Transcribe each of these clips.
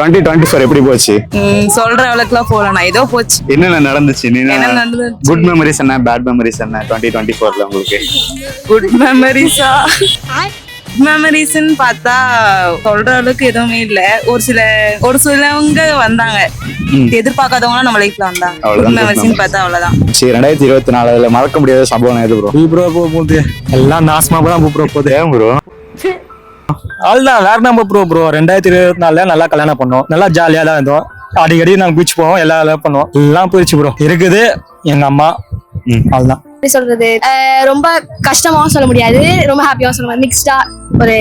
Twenty twenty four எப்படி போச்சு? சொல்ற அளவுக்குலாம் போல நான் ஏதோ போச்சு. என்னென்ன நடந்துச்சு? என்ன நடந்துச்சு? குட் மெமரிஸ் என்ன? பேட் மெமரிஸ் என்ன? டுவெண்ட்டி டுவெண்ட்டி ஃபோர்ல உங்களுக்கு? குட் மெமரிஸா மெமரிஸ்ன்னு பார்த்தா சொல்ற அளவுக்கு எதுவுமே இல்ல. ஒரு சில ஒரு சிலவங்க வந்தாங்க. எதிர்பார்க்காதவங்களும் நம்ம லைஃப்ல வந்தாங்க. மெமரிஸ்ன்னு பார்த்தா அவ்வளவுதான். சரி ரெண்டாயிரத்தி இருபத்தி நாலுல மறக்க முடியாத சம்பவம் எது ப்ரோ ப்ரோ போக போகுது. எல்லாம் நாசமா தான் ப்ரோ போகுது. ஏன் ப்ரோ அதுதான் வேற நம்ம ப்ரோ ப்ரோ ரெண்டாயிரத்தி இருபத்தி நாலுல நல்லா கல்யாணம் பண்ணோம். நல்லா ஜாலியா தான் இருந்தோம். அடிக்கடி நாங்க பீச் போவோம் எல்லா வேலையும் பண்ணுவோம். எல்லாம் போயிடுச்சு ப்ரோ இருக்குது எங்க அம்மா. அதுதான் எப்படி சொல்றது? ரொம்ப கஷ்டமாவும் சொல்ல முடியாது. ரொம்ப ஹாப்பியாவும் சொல்ல முடியாது. மிக்ஸ்டா ஒரு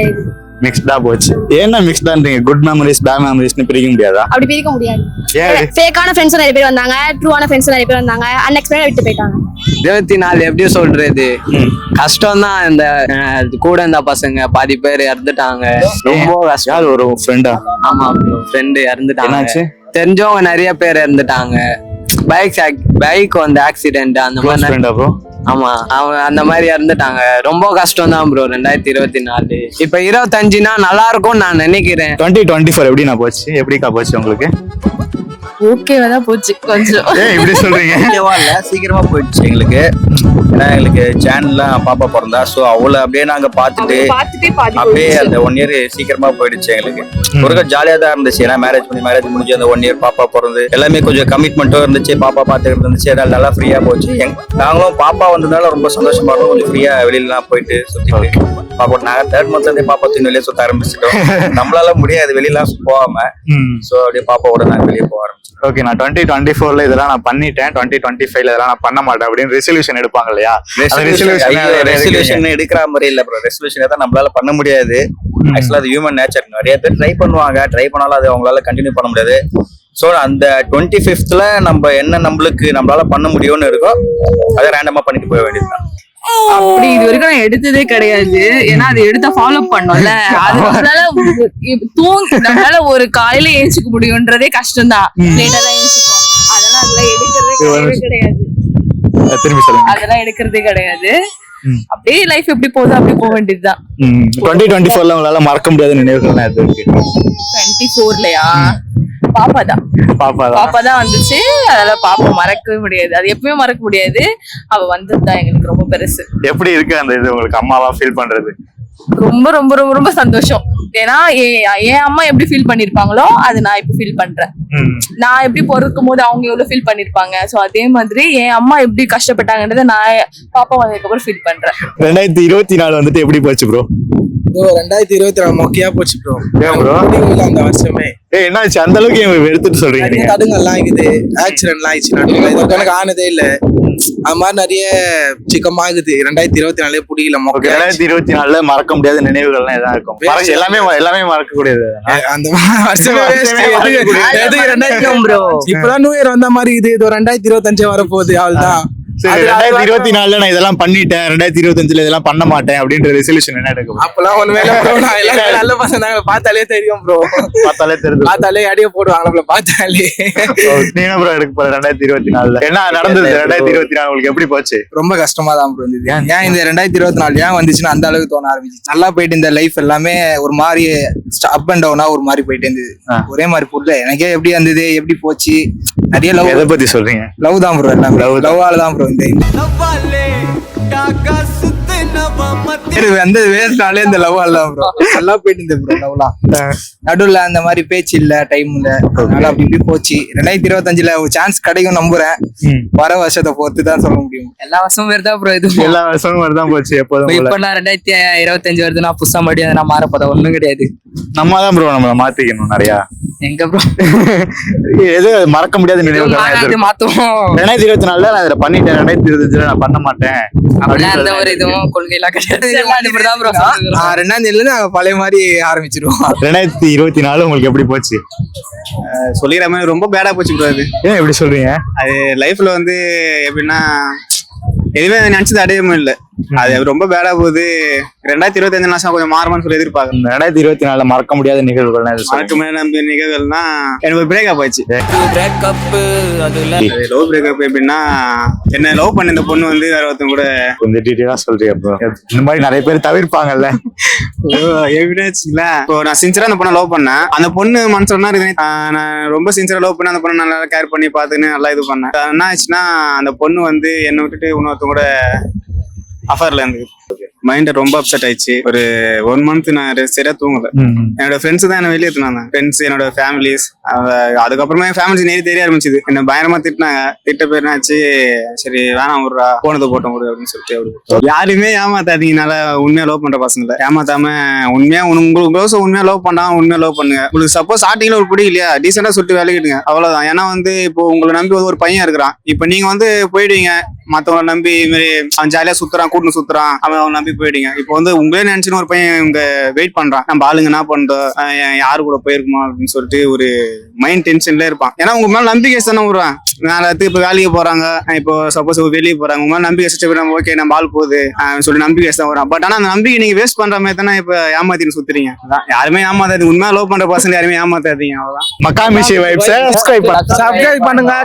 மிக்ஸ்டா போச்சு. ஏன்னா மிக்ஸ்டான்றீங்க குட் மெமரிஸ் பேட் மெமரிஸ்னு பிரிக்க முடியாதா? அப்படி பிரிக்க முடியாது. ஃபேக்கான ஃப்ரெண்ட்ஸும் நிறைய பேர் வந்தாங்க ட்ரூவான ஃப்ரெண்ட்ஸும் நிறைய பேர் வந்தாங்க அன்எக்ஸ்பெக்டட் விட்டு போயிட்டாங்க. இருபத்தி நாலு எப்படி சொல்றது? கஷ்டம் தான் இந்த கூட இருந்த பசங்க பாதி பேர் இறந்துட்டாங்க. ரொம்ப கஷ்டம். ஒரு ஃப்ரெண்டா ஆமா ஃப்ரெண்டு இறந்துட்டாங்க. தெரிஞ்சவங்க நிறைய பேர் இறந்துட்டாங்க. பைக் பைக் வந்து ஆக்சிடென்ட் அந்த மாதிரி ஆமா அவங்க அந்த மாதிரி இறந்துட்டாங்க ரொம்ப கஷ்டம் தான் ப்ரோ ரெண்டாயிரத்தி இருபத்தி நாலு. இப்ப இருபத்தஞ்சுனா நல்லா இருக்கும்னு நான் நினைக்கிறேன். டுவெண்ட்டி டுவெண்ட்டி ஃபோர் எப்படி நான் போச்சு? எப்படிக்கா போச்சு உங்களுக்கு? ஓகேவா தான் போச்சு. கொஞ்சம். ஏன் இப்படி சொல்றீங்க? ஓகேவா இல்ல சீக்கிரமா போயிடுச்சு எங்களுக்கு. ஏன்னா எங்களுக்கு சேனல்லாம் பாப்பா பிறந்தா சோ அவளை அப்படியே நாங்க பார்த்துட்டு பார்த்துட்டே பாதி அப்படியே அந்த ஒன் இயர் சீக்கிரமா போயிடுச்சு எங்களுக்கு. ஒரு ஜாலியா தான் இருந்துச்சு. ஏன்னா மேரேஜ் பண்ணி மேரேஜ் முடிஞ்சு அந்த ஒன் இயர் பாப்பா பிறந்து எல்லாமே கொஞ்சம் கமிட்மெண்ட்டும் இருந்துச்சு. பாப்பா பார்த்துக்கிட்டு இருந்துச்சு. அதனால நல்லா ஃப்ரீயா போச்சு. எங்க- நாங்களும் பாப்பா வந்ததுனால ரொம்ப சந்தோஷமா இருந்தோம். கொஞ்சம் ஃப்ரீயா வெளியிலலாம் போயிட்டு சுத்திட்டு. பாப்பா நாங்க தேர்ட் மந்த்ல இருந்தே பாப்பா தூக்கி வெளியே சுத்த ஆரம்பிச்சிட்டோம். நம்மளால முடியாது. வெளியெல்லாம் போகாம. சோ அப்படியே பாப்பாவோட நாங்க வெளியே போக ஆரம்பிச்சோம். ஓகே நான் டுவெண்ட்டி டுவெண்ட்டி ஃபோர்ல இதெல்லாம் நான் பண்ணிட்டேன். டுவெண்ட்டி டுவெண்ட்டி ஃபைவ்ல இதெல்லாம் நான் பண்ண மாட்டேன் அப்படின்னு ரெசல்யூஷன் எடுப்பாங்க இல்லையா? ரெசல்யூஷன் எடுக்கிற மாதிரி இல்ல ப்ரோ ரெசல்யூஷன் தான் நம்மளால பண்ண முடியாது. ஆக்சுவலா அது ஹியூமன் நேச்சர் நிறைய பேர் ட்ரை பண்ணுவாங்க. ட்ரை பண்ணாலும் அது அவங்களால கண்டினியூ பண்ண முடியாது. ஸோ அந்த டுவெண்ட்டி ஃபிஃப்த்ல நம்ம என்ன நம்மளுக்கு நம்மளால பண்ண முடியும்னு இருக்கோ அதை ரேண்டமா பண்ணிட்டு போக வேண்டியதுதான். அப்படி இது வரைக்கும் நான் எடுத்ததே கிடையாது. ஏன்னா அது எடுத்த ஃபாலோ பண்ணோம்ல. அது நம்மளால இப்ப தூங்கி நம்மளால ஒரு காலையில ஏஞ்சிக்க முடியும்ன்றதே கஷ்டம் தான் லேட்டா தான் ஏஞ்சிப்போம். அதெல்லாம் அதெல்லாம் எடுக்கிறதே கிடையாது. அதெல்லாம் எடுக்கிறதே கிடையாது. அப்படியே லைஃப் எப்படி போகுதோ அப்படி போக வேண்டியதுதான். டுவெண்ட்டி டுவெண்ட்டி ஃபோர்ல உங்களால மறக்க முடியாத நினைவுகள் டுவெண்ட்டி ஃபோர்லயா பாப்பா தான் பாப்பா தான் பாப்பா தான் வந்துச்சு. அதெல்லாம் பாப்பா மறக்கவே முடியாது. அது எப்பவுமே மறக்க முடியாது. அவ வந்தது தான் எங்களுக்கு ரொம்ப பெருசு. எப்படி இருக்கு அந்த இது உங்களுக்கு அம்மாவா ஃபீல் பண்றது? ரொம்ப ரொம்ப ரொம்ப ரொம்ப சந்தோஷம். ஏன்னா என் அம்மா எப்படி ஃபீல் பண்ணிருப்பாங்களோ அது நான் இப்ப ஃபீல் பண்றேன். நான் எப்படி பொறுக்கும் போது அவங்க எவ்வளவு ஃபீல் பண்ணிருப்பாங்க? சோ அதே மாதிரி என் அம்மா எப்படி கஷ்டப்பட்டாங்கன்றத நான் பாப்பா வந்ததுக்கு அப்புறம் ஃபீல் பண்றேன். ரெண்டாயிரத்தி இருபத்தி நாலு வந்துட்டு எப்படி போச்சு ப்ரோ ப்ரோ ரெண்டாயிரத்தி இருபத்தி நாலு மொக்கையா போச்சு ப்ரோ. ஏன் bro? முடியல அந்த வருஷமே. ஏய் என்னாச்சு அந்த அளவுக்கு ஏன் எடுத்துட்டு சொல்றீங்க நிறைய நீங்க தடுங்கல்லாம் ஆகுது ஆக்சிடென்ட்லாம் ஆயிடுச்சு. நடுவில் இது எனக்கு ஆனதே இல்ல. அது மாதிரி நிறைய சிக்கமாகுது ரெண்டாயிரத்தி இருபத்தி நாலே பிடிக்கல ஓகே மொக்கையா ரெண்டாயிரத்தி இருபத்தி நாலுல மறக்க முடியாத நினைவுகள்லாம் எதா இருக்கும்? எல்லாமே எல்லாமே மறக்க கூடியது அந்த வருஷமே இப்பதான் நியூ இயர் வந்த மாதிரி இது இது ரெண்டாயிரத்தி இருபத்தஞ்சு வரப்போகுது அவ்வளவுதான் சரி ரெண்டாயிரத்தி இருபத்தி நாலுல நான் இதெல்லாம் பண்ணிட்டேன். ரெண்டாயிரத்தி இருபத்தஞ்சுல இதெல்லாம் பண்ண மாட்டேன் அப்படின்ற ரெசல்யூஷன் என்ன எடுக்க போறீங்க? அப்பெல்லாம் ஒண்ணுமே இல்ல ப்ரோ நான் எல்லாம் நல்ல பசங்க பார்த்தாலே தெரியும் ப்ரோ பார்த்தாலே தெரிஞ்சு பார்த்தாலே அடிய போடுவாங்க நம்மள பார்த்தாலே. நீ என்ன ப்ரோ எடுக்க போற ரெண்டாயிரத்தி இருபத்தி நாலுல? என்ன நடந்தது ரெண்டாயிரத்தி இருபத்தி நாலு உங்களுக்கு? எப்படி போச்சு? ரொம்ப கஷ்டமா தான் ப்ரோ இருந்தது. ஏன் இந்த ரெண்டாயிரத்தி இருபத்தி நாலு ஏன் வந்துச்சுன்னு அந்த அளவுக்கு தோண ஆரம்பிச்சு. நல்லா போயிட்டு இந்த லைஃப் எல்லாமே ஒரு மாதிரி அப் அண்ட் டவுனா ஒரு மாதிரி போயிட்டு இருந்தது. ஒரே மாதிரி புரியல எனக்கே எப்படி இருந்தது எப்படி போச்சு? நிறைய லவ் எதை பத்தி சொல்றீங்க? லவ் தான் ப்ரோ எல்லாமே. Love தான். லவ்வால தான் ப்ரோ இந்த இது வந்து வேஸ்ட்னாலே இந்த தான் ப்ரோ நல்லா போயிட்டு இருந்தது ப்ரோ லவ்லாம். நடுவுல அந்த மாதிரி பேச்சு இல்ல டைம் இல்ல. அதனால அப்படி இப்படி போச்சு. ரெண்டாயிரத்தி இருபத்தஞ்சுல ஒரு சான்ஸ் கிடைக்கும் நம்புறேன். வர வருஷத்தை பொறுத்து தான் சொல்ல முடியும். எல்லா வருஷமும் வருதா ப்ரோ இது எல்லா வருஷமும் மாதிரிதான் போச்சு எப்போதும். இப்ப நான் ரெண்டாயிரத்தி இருபத்தஞ்சு வருதுன்னா புதுசா மறுபடியும் நான் மாறப்போதா? ஒண்ணும் கிடையாது. நம்ம தான் ப்ரோ நம்மள மாத்திக்கணும் நிறைய. எங்க ப்ரோ எது மறக்க முடியாத நினைவுகள் மாத்துவோம். ரெண்டாயிரத்தி இருபத்தி நாலுல நான் இதை பண்ணிட்டேன். ரெண்டாயிரத்தி இருபத்தஞ்சுல நான் பண்ண மாட்டேன். எந்த ஒரு இதுவும் கொள்கையெல்லாம் கிடையாது. இப்படிதான் ப்ரோ ரெண்டாம் தேதியில இருந்து நாங்க பழைய மாதிரி ஆரம்பிச்சிருவோம். ரெண்டாயிரத்தி இருபத்தி நாலு உங்களுக்கு எப்படி போச்சு? சொல்லிக்கிற மாதிரி ரொம்ப பேடா போச்சு ப்ரோ அது. ஏன் எப்படி சொல்றீங்க? அது லைஃப்ல வந்து எப்படின்னா எதுவுமே நினைச்சது அடையவும் இல்லை அது ரொம்ப பேடா போகுது. ரெண்டாயிரத்தி இருபத்தி அஞ்சு வருஷம் கொஞ்சம் மாறுமான்னு சொல்லி எதிர்பார்க்கறேன். ரெண்டாயிரத்தி இருபத்தி நாலுல மறக்க முடியாத நிகழ்வுகள்? மறக்க முடியாத நிகழ்வுகள்னா எனக்கு ஒரு பிரேக்கப் ஆச்சு லவ் பிரேக்கப் எப்படின்னா என்ன லவ் பண்ண இந்த பொண்ணு வந்து வேற ஒருத்தன் கூட கொஞ்சம் டீட்டெயிலா சொல்றியா ப்ரோ இந்த மாதிரி நிறைய பேர் தவிர்ப்பாங்கல்ல. எவிடன்ஸ்ல இப்போ நான் சின்சரா அந்த பொண்ணை லவ் பண்ணேன். அந்த பொண்ணு இருக்குது? ஆஹ் நான் ரொம்ப சின்சரா லவ் பண்ணி அந்த பொண்ணை நல்லா கேர் பண்ணி பார்த்துன்னு நல்லா இது பண்ணேன். என்ன ஆச்சுன்னா அந்த பொண்ணு வந்து என்னை விட்டுட்டு இன்னொருத்தன் கூட அஃபர்ல இருந்து மைண்ட் ரொம்ப அப்செட் ஆயிடுச்சு. ஒரு ஒன் மந்த் நான் சரியா தூங்கல. என்னோட ஃப்ரெண்ட்ஸ் தான் என்ன வெளியே எடுத்துனாங்க ஃப்ரெண்ட்ஸ் என்னோட ஃபேமிலிஸ் அதுக்கப்புறமா என் ஃபேமிலிஸ் நேரி தெரிய ஆரம்பிச்சது. என்ன பயங்கரமா திட்டினாங்க. திட்ட பேர் என்னாச்சு? சரி வேணாம் விட்றா. போனதை போட்டோம் விடு அப்படின்னு சொல்லிட்டு யாருமே ஏமாத்தாதீங்கனால உண்மையா லவ் பண்ற பசங்கள ஏமாத்தாம உண்மையா உங்களுக்கு க்ளோஸ் உண்மையா லவ் பண்ணா உண்மையா லவ் பண்ணுங்க. உங்களுக்கு சப்போஸ் ஸ்டார்டிங்ல ஒரு பிடிக்கலையா டீசெண்டா சொல்லிட்டு வேலைக்கிட்டுங்க அவ்வளவுதான். ஏன்னா வந்து இப்போ உங்களை நம்பி ஒரு பையன் இருக்கிறான். இப்போ நீங்க வந்து போயிடுவீங்க. மத்தவங்கள நம்பி இது மாதிரி அவன் ஜாலியா சுத்துறான் கூட்டு சுத்துறான். அவன் அவன் நம்பி போயிடுங்க இப்போ வந்து உங்களே நினைச்சுன்னு ஒரு பையன் இங்க வெயிட் பண்றான். நம்ம ஆளுங்க என்ன பண்றோம் யாரு கூட போயிருக்குமா அப்படின்னு சொல்லிட்டு ஒரு மைண்ட் டென்ஷன்ல இருப்பான். ஏன்னா உங்க மேல நம்பிக்கை தானே விடுறான். நாளைக்கு இப்போ வேலைக்கு போறாங்க. இப்போ சப்போஸ் வெளியே போறாங்க. உங்க மேல நம்பிக்கை வச்சுட்டு நம்ம ஓகே நம்ம ஆள் போகுது சொல்லி நம்பிக்கை தான் வரான் பட் ஆனா அந்த நம்பிக்கை நீங்க வேஸ்ட் பண்ற மாதிரி தானே இப்போ ஏமாத்தின்னு சுத்துறீங்க. யாருமே ஏமாத்தாதீங்க உண்மையா லவ் பண்ற பசங்க யாருமே ஏமாத்தாதீங்க. அவ்வளவுதான். மக்காமிஷி வைப்ஸ் சப்ஸ்கிரைப் பண்ண. சப்ஸ்கிரைப் பண்ணுங்க.